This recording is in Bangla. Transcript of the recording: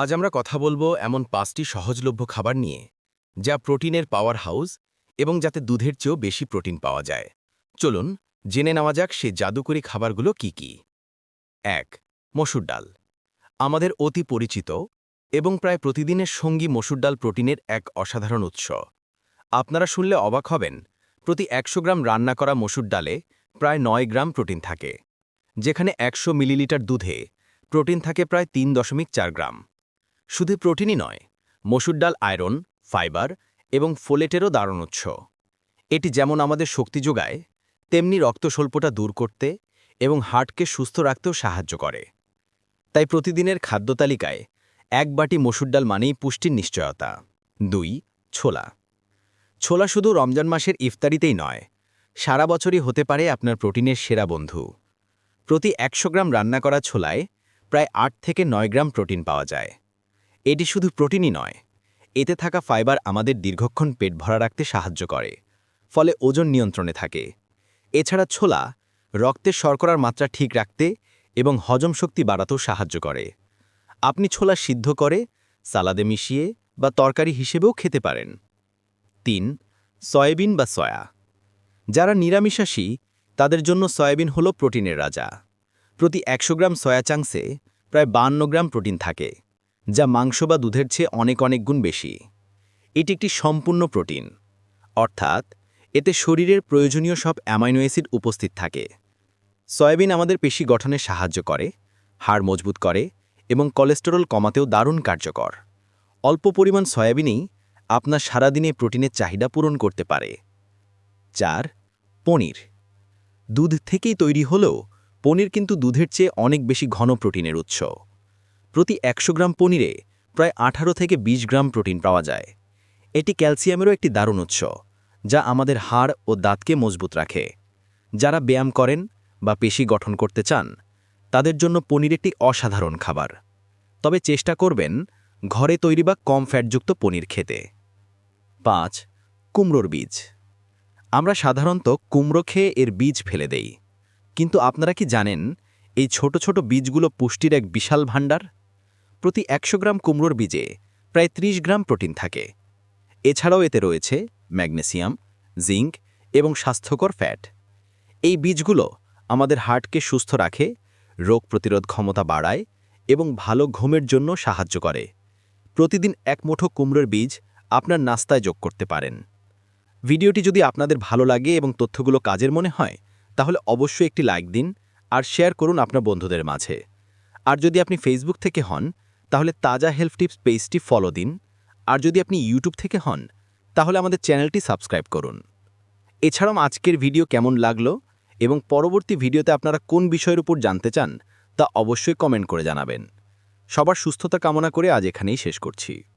আজ আমরা কথা বলব এমন পাঁচটি সহজলভ্য খাবার নিয়ে, যা প্রোটিনের পাওয়ার হাউস এবং যাতে দুধের চেয়েও বেশি প্রোটিন পাওয়া যায়। চলুন, জেনে নেওয়া যাক সে জাদুকরী খাবারগুলো কি কি। এক, মসুর ডাল। আমাদের অতি পরিচিত এবং প্রায় প্রতিদিনের সঙ্গী মসুর ডাল প্রোটিনের এক অসাধারণ উৎস। আপনারা শুনলে অবাক হবেন, প্রতি একশো গ্রাম রান্না করা মসুর ডালে প্রায় নয় গ্রাম প্রোটিন থাকে। যেখানে একশো মিলিলিটার দুধে প্রোটিন থাকে প্রায় তিন দশমিক চার গ্রাম। শুধু প্রোটিনই নয়, মসুর ডাল আয়রন, ফাইবার এবং ফোলেটেরও দারুণ উৎস। এটি যেমন আমাদের শক্তি যোগায়, তেমনি রক্তস্বল্পতা দূর করতে এবং হার্টকে সুস্থ রাখতেও সাহায্য করে। তাই প্রতিদিনের খাদ্য তালিকায় এক বাটি মসুর ডাল মানেই পুষ্টির নিশ্চয়তা। দুই, ছোলা। ছোলা শুধু রমজান মাসের ইফতারিতেই নয়, সারা বছরই হতে পারে আপনার প্রোটিনের সেরা বন্ধু। প্রতি একশো গ্রাম রান্না করা ছোলায় প্রায় আট থেকে নয় গ্রাম প্রোটিন পাওয়া যায়। এটি শুধু প্রোটিনই নয়, এতে থাকা ফাইবার আমাদের দীর্ঘক্ষণ পেট ভরা রাখতে সাহায্য করে, ফলে ওজন নিয়ন্ত্রণে থাকে। এছাড়া ছোলা রক্তের শর্করার মাত্রা ঠিক রাখতে এবং হজম শক্তি বাড়াতেও সাহায্য করে। আপনি ছোলা সিদ্ধ করে সালাদে মিশিয়ে বা তরকারি হিসেবেও খেতে পারেন। তিন, সয়াবিন বা সয়া। যারা নিরামিষাসী তাদের জন্য সয়াবিন হল প্রোটিনের রাজা। প্রতি একশো গ্রাম সয়া চাংসে প্রায় বান্ন গ্রাম প্রোটিন থাকে। যা মাংস বা দুধের চেয়ে অনেক অনেক গুণ বেশি। এটি একটি সম্পূর্ণ প্রোটিন। অর্থাৎ, এতে শরীরের প্রয়োজনীয় সব অ্যামাইনো অ্যাসিড উপস্থিত থাকে। সয়াবিন আমাদের পেশি গঠনে সাহায্য করে, হাড় মজবুত করে এবং কোলেস্টেরল কমাতেও দারুণ কার্যকর। অল্প পরিমাণ সয়াবিনেই আপনার সারাদিনে প্রোটিনের চাহিদা পূরণ করতে পারে। চার, পনির। দুধ থেকেই তৈরি হলেও পনির কিন্তু দুধের চেয়ে অনেক বেশি ঘন প্রোটিনের উৎস। প্রতি একশো গ্রাম পনিরে প্রায় আঠারো থেকে ২০ গ্রাম প্রোটিন পাওয়া যায়। এটি ক্যালসিয়ামেরও একটি দারুণ উৎস, যা আমাদের হাড় ও দাঁতকে মজবুত রাখে। যারা ব্যায়াম করেন বা পেশি গঠন করতে চান, তাদের জন্য পনির একটি অসাধারণ খাবার। তবে চেষ্টা করবেন ঘরে তৈরি বা কম ফ্যাটযুক্ত পনির খেতে। পাঁচ, কুমড়োর বীজ। আমরা সাধারণত কুমড়ো খেয়ে এর বীজ ফেলে দেই। কিন্তু আপনারা কি জানেন, এই ছোট ছোট বীজগুলো পুষ্টির এক বিশাল ভাণ্ডার? প্রতি একশো গ্রাম কুমড়োর বীজে প্রায় ৩০ গ্রাম প্রোটিন থাকে। এছাড়াও এতে রয়েছে ম্যাগনেসিয়াম, জিঙ্ক এবং স্বাস্থ্যকর ফ্যাট। এই বীজগুলো আমাদের হার্টকে সুস্থ রাখে, রোগ প্রতিরোধ ক্ষমতা বাড়ায় এবং ভালো ঘুমের জন্য সাহায্য করে। প্রতিদিন এক মুঠো কুমড়োর বীজ আপনার নাস্তায় যোগ করতে পারেন। ভিডিওটি যদি আপনাদের ভালো লাগে এবং তথ্যগুলো কাজের মনে হয়, তাহলে অবশ্যই একটি লাইক দিন আর শেয়ার করুন আপনার বন্ধুদের মাঝে। আর যদি আপনি ফেসবুক থেকে হন তাহলে তাজা হেলথ টিপস পেজটি ফলো দিন। আর যদি আপনি ইউটিউব থেকে হন, তাহলে আমাদের চ্যানেলটি সাবস্ক্রাইব করুন। এছাড়াও আজকের ভিডিও কেমন লাগল এবং পরবর্তী ভিডিওতে আপনারা কোন বিষয়ের উপর জানতে চান, তা অবশ্যই কমেন্ট করে জানাবেন। সবার সুস্থতা কামনা করে আজ এখানেই শেষ করছি।